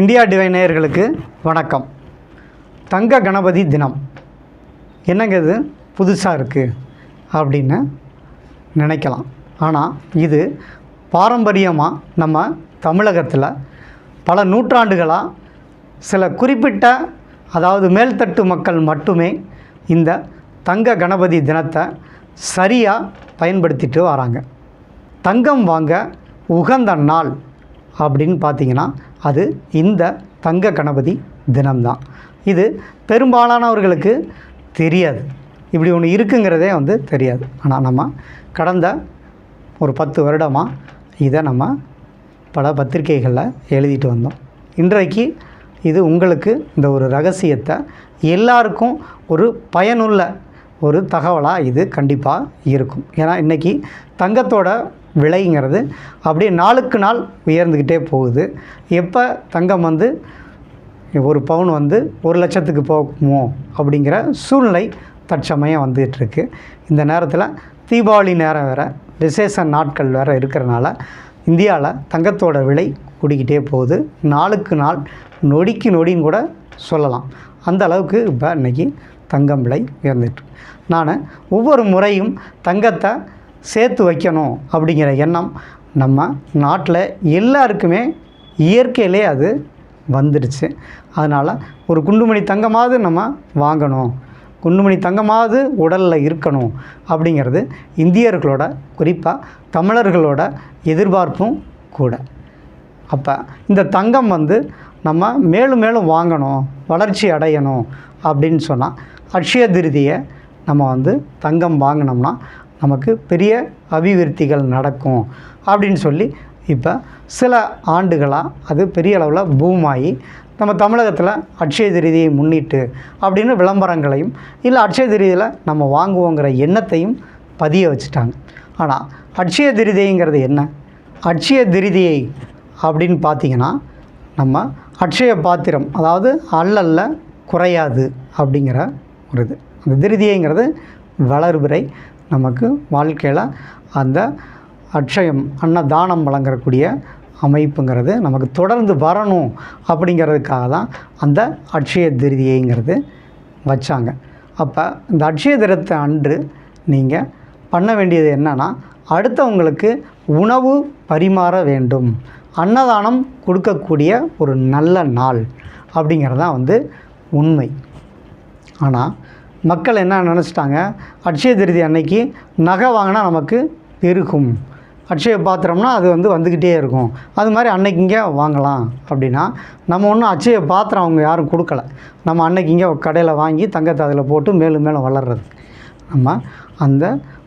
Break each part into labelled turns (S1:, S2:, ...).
S1: India டிவைனேயர்களுக்கு வணக்கம். தங்க கணபதி தினம். என்னங்க இது? புதுசாக இருக்குது அப்படின்னு நினைக்கலாம். ஆனால் இது பாரம்பரியமாக நம்ம தமிழகத்தில் பல நூற்றாண்டுகளாக சில குறிப்பிட்ட அதாவது மேல்தட்டு மக்கள் மட்டுமே இந்த தங்க கணபதி தினத்தை சரியாக பயன்படுத்திட்டு வராங்க. தங்கம் வாங்க உகந்த நாள் அப்படின்னு பார்த்தீங்கன்னா அது இந்த தங்க கணபதி தினம்தான். இது பெரும்பாலானவர்களுக்கு தெரியாது. இப்படி ஒன்று இருக்குங்கிறதே வந்து தெரியாது. ஆனால் நம்ம கடந்த ஒரு பத்து வருடமாக இதை நம்ம பல பத்திரிகைகளில் எழுதிட்டு வந்தோம். இன்றைக்கு இது உங்களுக்கு இந்த ஒரு ரகசியத்தை எல்லாருக்கும் ஒரு பயனுள்ள ஒரு தகவலாக இது கண்டிப்பாக இருக்கும். ஏன்னா இன்றைக்கி தங்கத்தோட விலைங்கிறது அப்படியே நாளுக்கு நாள் உயர்ந்துக்கிட்டே போகுது. எப்போ தங்கம் வந்து ஒரு பவுன் வந்து ஒரு லட்சத்துக்கு போகுமோ அப்படிங்கிற சூழ்நிலை தற்சமயம் வந்துகிட்ருக்கு. இந்த நேரத்தில் தீபாவளி நேரம் வேறு விசேஷ நாட்கள் வேறு இருக்கிறனால இந்தியாவில் தங்கத்தோட விலை கூடிக்கிட்டே போகுது. நாளுக்கு நாள் நொடிக்கு நொடின்னு கூட சொல்லலாம். அந்த அளவுக்கு இப்போ இன்றைக்கி தங்கம் விலை உயர்ந்துட்டு நான் ஒவ்வொரு முறையும் தங்கத்தை சேர்த்து வைக்கணும் அப்படிங்கிற எண்ணம் நம்ம நாட்டில் எல்லாருக்குமே இயற்கையிலே அது வந்துடுச்சு. அதனால் ஒரு குண்டுமணி தங்கமாவது நம்ம வாங்கணும். குண்டுமணி தங்கமாவது உடலில் இருக்கணும் அப்படிங்கிறது இந்தியர்களோட குறிப்பாக தமிழர்களோட எதிர்பார்ப்பும் கூட. அப்போ இந்த தங்கம் வந்து நம்ம மேலும் மேலும் வாங்கணும் வளர்ச்சி அடையணும் அப்படின்னு சொன்னால் அக்ஷய திருதியை நம்ம வந்து தங்கம் வாங்கினோம்னா நமக்கு பெரிய அபிவிருத்திகள் நடக்கும் அப்படின்னு சொல்லி இப்போ சில ஆண்டுகளாக அது பெரிய அளவில் பூமாயி நம்ம தமிழகத்தில் அட்சய திருதியை முன்னிட்டு அப்படின்னு விளம்பரங்களையும் இல்லை அட்சய திருதியில் நம்ம வாங்குவோங்கிற எண்ணத்தையும் பதிய வச்சுட்டாங்க. ஆனால் அட்சய திருதிங்கிறது என்ன? அட்சய திருதியை அப்படின்னு பார்த்தீங்கன்னா நம்ம அட்சய பாத்திரம் அதாவது அல்லல்ல குறையாது அப்படிங்கிற ஒரு இது. அந்த திருதியைங்கிறது வளர்பிறை நமக்கு வாழ்க்கையில் அந்த அட்சயம் அன்னதானம் வழங்கக்கூடிய அமைப்புங்கிறது நமக்கு தொடர்ந்து வரணும் அப்படிங்கிறதுக்காக தான் அந்த அட்சய திருதியைங்கிறது வச்சாங்க. அப்போ இந்த அட்சய தினத்தை அன்று நீங்கள் பண்ண வேண்டியது என்னென்னா அடுத்தவங்களுக்கு உணவு பரிமாற வேண்டும். அன்னதானம் கொடுக்கக்கூடிய ஒரு நல்ல நாள் அப்படிங்கிறது தான் வந்து உண்மை. ஆனால் மக்கள் என்ன நினச்சிட்டாங்க? அட்சய திருதி அன்னைக்கு நகை வாங்கினா நமக்கு இருக்கும் அட்சய பாத்திரம்னா அது வந்து வந்துக்கிட்டே இருக்கும். அது மாதிரி அன்னைக்கு இங்கே வாங்கலாம் அப்படின்னா நம்ம ஒன்றும் அட்சய பாத்திரம் அவங்க யாரும் கொடுக்கல. நம்ம அன்னைக்கு இங்கே கடையில் வாங்கி தங்கத்தை அதில் போட்டு மேலும் மேலும் வளர்றது. நம்ம அந்த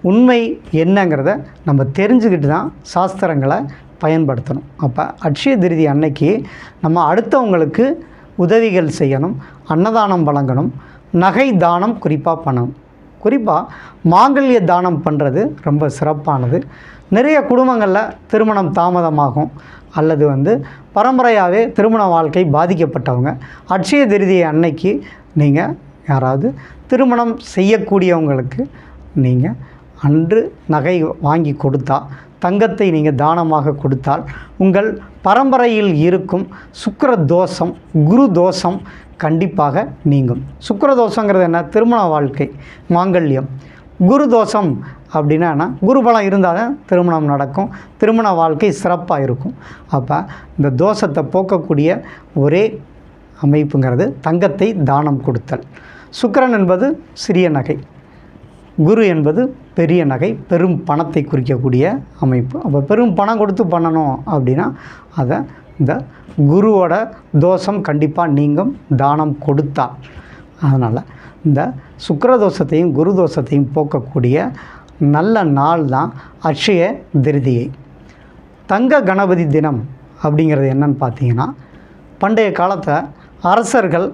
S1: உண்மை என்னங்கிறத நம்ம தெரிஞ்சுக்கிட்டு தான் சாஸ்திரங்களை பயன்படுத்தணும். அப்போ அட்சய திருதி அன்னைக்கு நம்ம அடுத்தவங்களுக்கு உதவிகள் செய்யணும் அன்னதானம் வழங்கணும் நகை தானம் குறிப்பாக பண்ணணும் குறிப்பாக மாங்கல்ய தானம் பண்ணுறது ரொம்ப சிறப்பானது. நிறைய குடும்பங்களில் திருமணம் தாமதமாகும். அல்லது வந்து பரம்பரையாகவே திருமண வாழ்க்கை பாதிக்கப்பட்டவங்க. அட்சய திருதியை அன்னைக்கு நீங்கள் யாராவது திருமணம் செய்யக்கூடியவங்களுக்கு நீங்கள் அன்று நகை வாங்கி கொடுத்தா தங்கத்தை நீங்கள் தானமாக கொடுத்தால் உங்கள் பரம்பரையில் இருக்கும் சுக்கர தோஷம் குரு தோஷம் கண்டிப்பாக நீங்கும். சுக்கர தோஷங்கிறது என்ன? திருமண வாழ்க்கை மாங்கல்யம். குரு தோஷம் அப்படின்னா என்ன? குரு பலம் இருந்தால் தான் திருமணம் நடக்கும் திருமண வாழ்க்கை சிறப்பாக இருக்கும். அப்போ இந்த தோஷத்தை போக்கக்கூடிய ஒரே அமைப்புங்கிறது தங்கத்தை தானம் கொடுத்தல். சுக்கரன் என்பது சிறிய நகை. குரு என்பது பெரிய நகை பெரும் பணத்தை குறிக்கக்கூடிய அமைப்பு. அப்போ பெரும் பணம் கொடுத்து பண்ணணும் அப்படின்னா அதை இந்த குருவோட தோஷம் கண்டிப்பாக நீங்கும் தானம் கொடுத்தா. அதனால் இந்த சுக்கிர தோஷத்தையும் குரு தோஷத்தையும் போக்கக்கூடிய நல்ல நாள் தான் அக்ஷய திருதியை. தங்க கணபதி தினம் அப்படிங்கிறது என்னன்னு பார்த்தீங்கன்னா பண்டைய காலத்தில் அரசர்கள்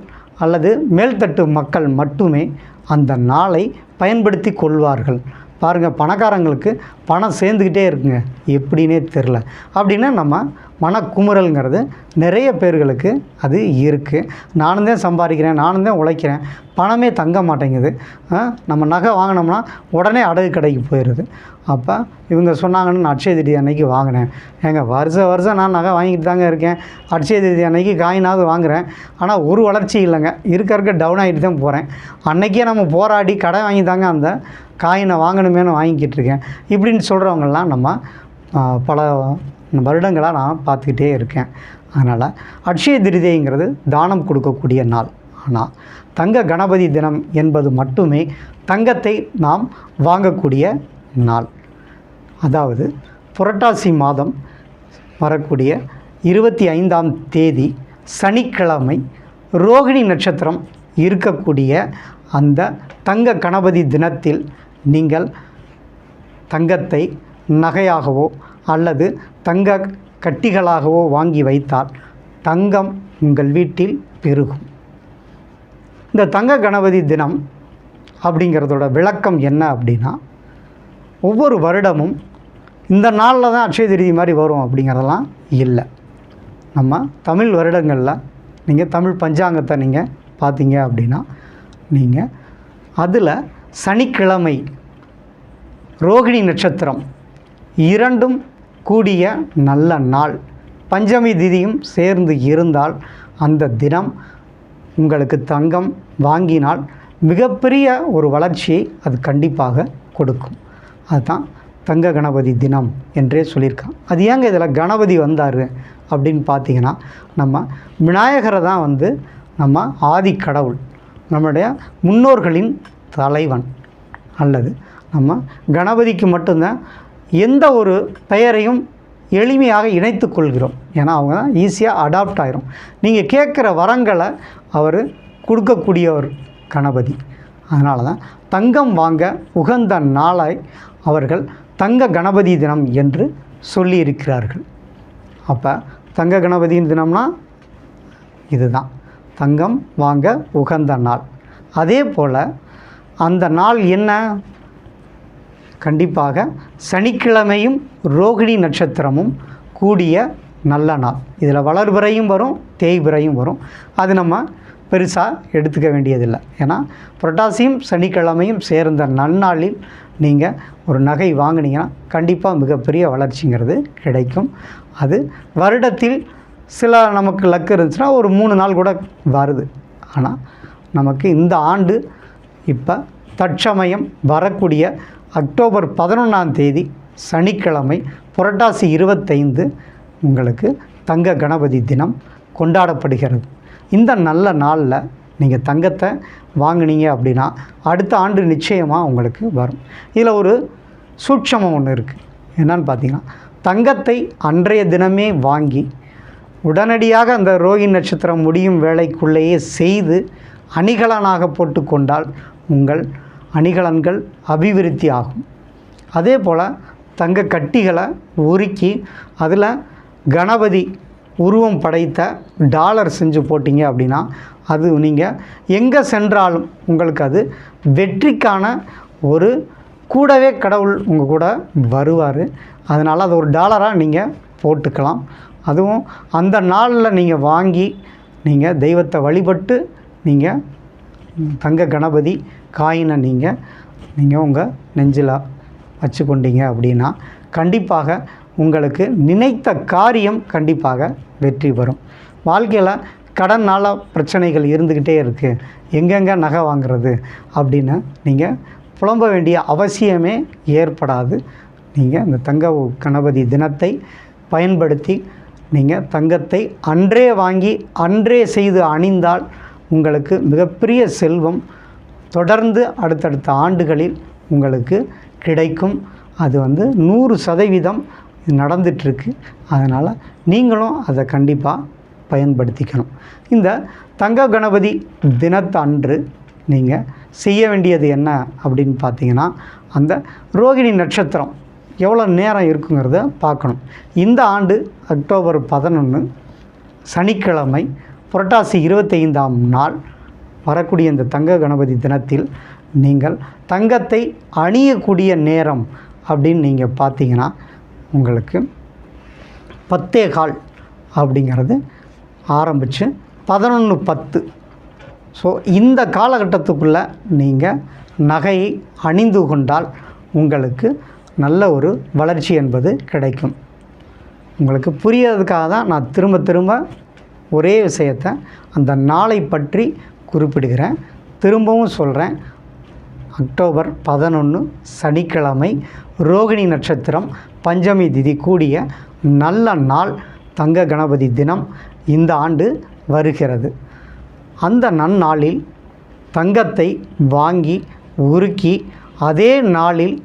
S1: அல்லது மேல்தட்டு மக்கள் மட்டுமே அந்த நாளை பயன்படுத்தி கொள்வார்கள். பாருங்கள் பணக்காரங்களுக்கு பணம் சேர்ந்துக்கிட்டே இருக்குங்க. எப்படின்னே தெரில அப்படின்னா நம்ம மனக்குமுறல்ங்கிறது நிறைய பேர்களுக்கு அது இருக்குது நானும் தான் சம்பாதிக்கிறேன் நானும் தான் உழைக்கிறேன். பணமே தங்க மாட்டேங்குது. ஆ, நம்ம நகை வாங்கினோம்னா உடனே அடகு கடைக்கு போயிடுது. அப்போ இவங்க சொன்னாங்கன்னு நான் அட்சய திதி அன்னைக்கு வாங்கினேன். ஏங்க வருஷம் வருஷம் நான் நகை வாங்கிட்டு தாங்க இருக்கேன். அட்சய திருதி அன்னைக்கு காயினாவது வாங்குகிறேன் ஆனால் ஒரு வளர்ச்சி இல்லைங்க. இருக்க இருக்க டவுன் ஆகிட்டு தான் போகிறேன் அன்னைக்கே நம்ம போராடி கடை வாங்கி தாங்க அந்த காயினை வாங்கணுமேனு வாங்கிக்கிட்டு இருக்கேன். இப்படின்னு சொல்கிறவங்கெல்லாம் நம்ம பல வருடங்களாக நான் பார்த்துக்கிட்டே இருக்கேன். அதனால் அட்சய திருதிங்கிறது தானம் கொடுக்கக்கூடிய நாள். ஆனால் தங்க கணபதி தினம் என்பது மட்டுமே தங்கத்தை நாம் வாங்கக்கூடிய நாள். அதாவது புரட்டாசி மாதம் வரக்கூடிய இருபத்தி ஐந்தாம் தேதி சனிக்கிழமை ரோகிணி நட்சத்திரம் இருக்கக்கூடிய அந்த தங்க கணபதி தினத்தில் நீங்கள் தங்கத்தை நகையாகவோ அல்லது தங்க கட்டிகளாகவோ வாங்கி வைத்தால் தங்கம் உங்கள் வீட்டில் பெருகும். இந்த தங்க கணபதி தினம் அப்படிங்கிறதோட விளக்கம் என்ன அப்படின்னா ஒவ்வொரு வருடமும் இந்த நாளில் தான் அக்ஷய திருதி மாதிரி வரும் அப்படிங்கிறதெல்லாம் இல்லை. நம்ம தமிழ் வருடங்களில் நீங்கள் தமிழ் பஞ்சாங்கத்தை நீங்கள் பார்த்தீங்க அப்படின்னா நீங்கள் அதில் சனிக்கிழமை ரோகிணி நட்சத்திரம் இரண்டும் கூடிய நல்ல நாள். பஞ்சமி திதியும் சேர்ந்து இருந்தால் அந்த தினம் உங்களுக்கு தங்கம் வாங்கினால் மிகப்பெரிய ஒரு வளர்ச்சியை அது கண்டிப்பாக கொடுக்கும். அதுதான் தங்க கணபதி தினம் என்றே சொல்லியிருக்கான் அது ஏங்க இதில் கணபதி வந்தார் அப்படின்னு பார்த்தீங்கன்னா நம்ம விநாயகரை தான் வந்து நம்ம ஆதி கடவுள் நம்முடைய முன்னோர்களின் தலைவன் அல்லது நம்ம கணபதிக்கு மட்டும்தான் எந்த ஒரு பெயரையும் எளிமையாக இணைத்து கொள்கிறோம். ஏன்னா அவங்க தான் ஈஸியாக அடாப்ட் ஆயிரும். நீங்கள் கேட்குற வரங்களை அவர் கொடுக்கக்கூடிய ஒரு கணபதி. அதனால தான் தங்கம் வாங்க உகந்த நாளாய் அவர்கள் தங்க கணபதி தினம் என்று சொல்லியிருக்கிறார்கள். அப்போ தங்க கணபதியின் தினம்னா இதுதான். தங்கம் வாங்க உகந்த நாள். அதே போல் அந்த நாள் என்ன? கண்டிப்பாக சனிக்கிழமையும் ரோகிணி நட்சத்திரமும் கூடிய நல்ல நாள். இதில் வளர்பிறையும் வரும் தேய்பிறையும் வரும். அது நம்ம பெருசாக எடுத்துக்க வேண்டியதில்லை. ஏன்னா புரட்டாசியும் சனிக்கிழமையும் சேர்ந்த நன்னாளில் நீங்கள் ஒரு நகை வாங்குனீங்கன்னா கண்டிப்பாக மிகப்பெரிய வளர்ச்சிங்கிறது கிடைக்கும். அது வருடத்தில் சில நமக்கு லக்கு இருந்துச்சுன்னா ஒரு மூணு நாள் கூட வருது. ஆனால் நமக்கு இந்த ஆண்டு இப்போ தற்சமயம் வரக்கூடிய அக்டோபர் பதினொன்றாம் தேதி சனிக்கிழமை புரட்டாசி இருபத்தைந்து உங்களுக்கு தங்க கணபதி தினம் கொண்டாடப்படுகிறது. இந்த நல்ல நாளில் நீங்கள் தங்கத்தை வாங்கினீங்க அப்படின்னா அடுத்த ஆண்டு நிச்சயமாக உங்களுக்கு வரும். இதில் ஒரு சூட்சமம் ஒன்று இருக்குது என்னன்னு பார்த்தீங்கன்னா தங்கத்தை அன்றைய தினமே வாங்கி உடனடியாக அந்த ரோகி நட்சத்திரம் முடியும் வேலைக்குள்ளேயே செய்து அணிகலனாக போட்டுக்கொண்டால் உங்கள் அணிகலன்கள் அபிவிருத்தி ஆகும் அதே போல் தங்க கட்டிகளை உருக்கி அதில் கணபதி உருவம் படைத்த டாலர் செஞ்சு போட்டிங்க அப்படின்னா அது நீங்கள் எங்கே சென்றாலும் உங்களுக்கு அது வெற்றிக்கான ஒரு கூடவே கடவுள் உங்கள் கூட வருவார். அதனால் அது ஒரு டாலராக நீங்கள் போட்டுக்கலாம். அதுவும் அந்த நாளில் நீங்கள் வாங்கி நீங்கள் தெய்வத்தை வழிபட்டு நீங்கள் தங்க கணபதி காயினை நீங்கள் நீங்கள் உங்கள் நெஞ்சில் வச்சுக்கொண்டீங்க அப்படின்னா கண்டிப்பாக உங்களுக்கு நினைத்த காரியம் கண்டிப்பாக வெற்றி பெறும். வாழ்க்கையில் கடனால் பிரச்சனைகள் இருந்துக்கிட்டே இருக்குது எங்கெங்கே நகை வாங்குறது அப்படின்னு நீங்கள் புலம்ப வேண்டிய அவசியமே ஏற்படாது. நீங்கள் இந்த தங்க கணபதி தினத்தை பயன்படுத்தி நீங்கள் தங்கத்தை அன்றே வாங்கி அன்றே செய்து அணிந்தால் உங்களுக்கு மிகப்பெரிய செல்வம் தொடர்ந்து அடுத்தடுத்த ஆண்டுகளில் உங்களுக்கு கிடைக்கும். அது வந்து நூறு சதவீதம் நடந்துட்டுருக்கு. அதனால் நீங்களும் அதை கண்டிப்பாக பயன்படுத்திக்கணும். இந்த தங்க கணபதி தினத்தன்று நீங்கள் செய்ய வேண்டியது என்ன அப்படின்னு பார்த்தீங்கன்னா அந்த ரோகிணி நட்சத்திரம் எவ்வளோ நேரம் இருக்குங்கிறத பார்க்கணும் இந்த ஆண்டு அக்டோபர் பதினொன்று சனிக்கிழமை புரட்டாசி இருபத்தைந்தாம் நாள் வரக்கூடிய இந்த தங்க கணபதி தினத்தில் நீங்கள் தங்கத்தை அணியக்கூடிய நேரம் அப்படின்னு நீங்கள் பார்த்தீங்கன்னா உங்களுக்கு பத்தே கால் அப்படிங்கிறது ஆரம்பித்து பதினொன்று பத்து. ஸோ இந்த காலகட்டத்துக்குள்ளே நீங்கள் நகையை அணிந்து கொண்டால் உங்களுக்கு நல்ல ஒரு வளர்ச்சி என்பது கிடைக்கும். உங்களுக்கு புரியறதுக்காக தான் நான் திரும்ப திரும்ப ஒரே விஷயத்தை அந்த நாளை பற்றி குறிப்பிடுகிறேன். திரும்பவும் சொல்கிறேன் அக்டோபர் பதினொன்று சனிக்கிழமை ரோகிணி நட்சத்திரம் பஞ்சமி திதி கூடிய நல்ல நாள் தங்க கணபதி தினம் இந்த ஆண்டு வருகிறது. அந்த நன்னாளில் தங்கத்தை வாங்கி உருக்கி அதே நாளில்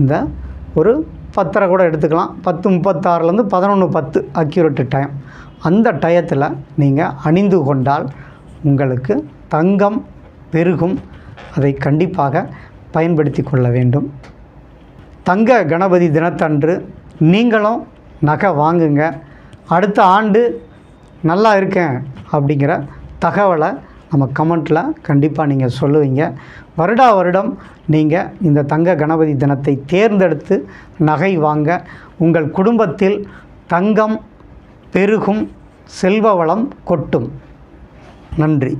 S1: இந்த ஒரு பத்தரை கூட எடுத்துக்கலாம். பத்து முப்பத்தாறுலேருந்து பதினொன்று பத்து அக்யூரேட்டு டைம் அந்த டயத்தில் நீங்கள் அணிந்து கொண்டால் உங்களுக்கு தங்கம் பெருகும் அதை கண்டிப்பாக பயன்படுத்தி கொள்ள வேண்டும். தங்க கணபதி தினத்தன்று நீங்களும் நகை வாங்குங்க. அடுத்த ஆண்டு நல்லா இருக்கேன் அப்படிங்கிற தகவலை நம்ம கமெண்ட்டில் கண்டிப்பாக நீங்கள் சொல்லுவீங்க. வருடா வருடம் நீங்கள் இந்த தங்க கணபதி தினத்தை தேர்ந்தெடுத்து நகை வாங்க. உங்கள் குடும்பத்தில் தங்கம் பெருகும் செல்வ வளம் கொட்டும். நன்றி.